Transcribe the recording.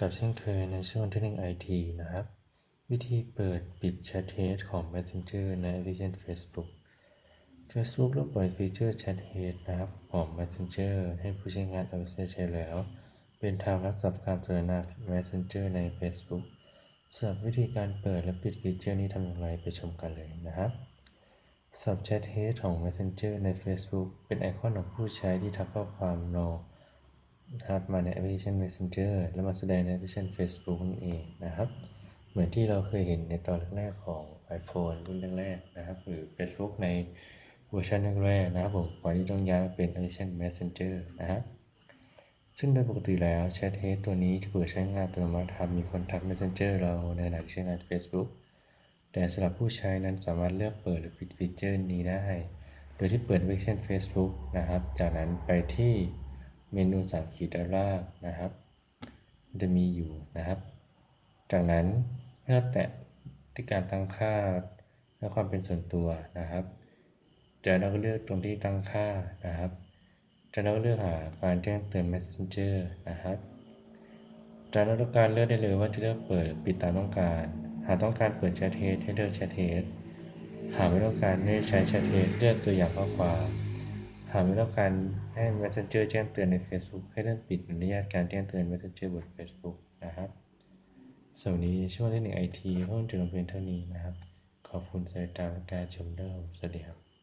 กับเช่นเคยในช่วงเทคนิคไอทีนะครับ วิธีเปิดปิดแชทเฮดของ Messenger ในแอปพลิเคชัน Facebook Facebook เริ่มปล่อยฟีเจอร์แชทเฮดนะครับ ของ Messenger ให้ผู้ใช้งานเอาไปใช้แล้ว เป็นทางลักษณะการสนทนา Messenger ใน Facebook สำหรับวิธีการเปิดและปิดฟีเจอร์นี้ทำอย่างไรไปชมกันเลยนะครับสับแชทเฮดของ Messenger ใน Facebook เป็นไอคอนของผู้ใช้ที่ทักข้อความโนะครับมาในแอปพลิเคชัน Messenger แล้วมาแสดงในแอปพลิเคชัน Facebook นั่นเองนะครับ เหมือนที่เราเคยเห็นในตอนแรกๆของ iPhone รุ่นแรกๆนะครับ หรือ Facebook ในเวอร์ชันแรกๆนะครับผมก่อนที่ต้องย้ายมาเป็นแอปพลิเคชัน Messenger นะครับซึ่งโดยปกติแล้วแชทเฮดตัวนี้จะเปิดใช้งานอัตโนมัติมีคนทัก Messenger เราในขณะที่ใช้งาน Facebook แต่สำหรับผู้ใช้นั้นสามารถเลือกเปิดหรือปิดฟีเจอร์นี้ได้ โดยที่เปิดแอปพลิเคชัน Facebook นะครับ จากนั้นไปที่ เมนูสามขีดด้านล่างนะครับ จะมีอยู่นะครับ จากนั้นเมื่อแตะที่การตั้งค่าและความเป็นส่วนตัวนะครับจากนั้นเราก็เลือกตรงที่ตั้งค่านะครับจากนั้นก็เลือกหาการแจ้งเตือน Messenger นะครับจากนั้นต้องการเลือกได้เลยว่าจะเลือกเปิดปิดตามต้องการ หากต้องการเปิดแชทเฮดให้เลือกแชทเฮดหากไม่ต้องการให้ใช้แชทเฮดเลือกตัวอย่างข้อความ หากไม่ต้องการให้ Messenger แจ้งเตือนใน Facebook ให้เลื่อนปิดอนุญาตการแจ้งเตือน Messenger บน Facebook นะครับสวัสดีช่วงเล่นิคไอทีเพิ่มจุดลงเพียงเท่านี้นะครับ ขอบคุณสายตาและการชมเริ่มสวัสดีครับ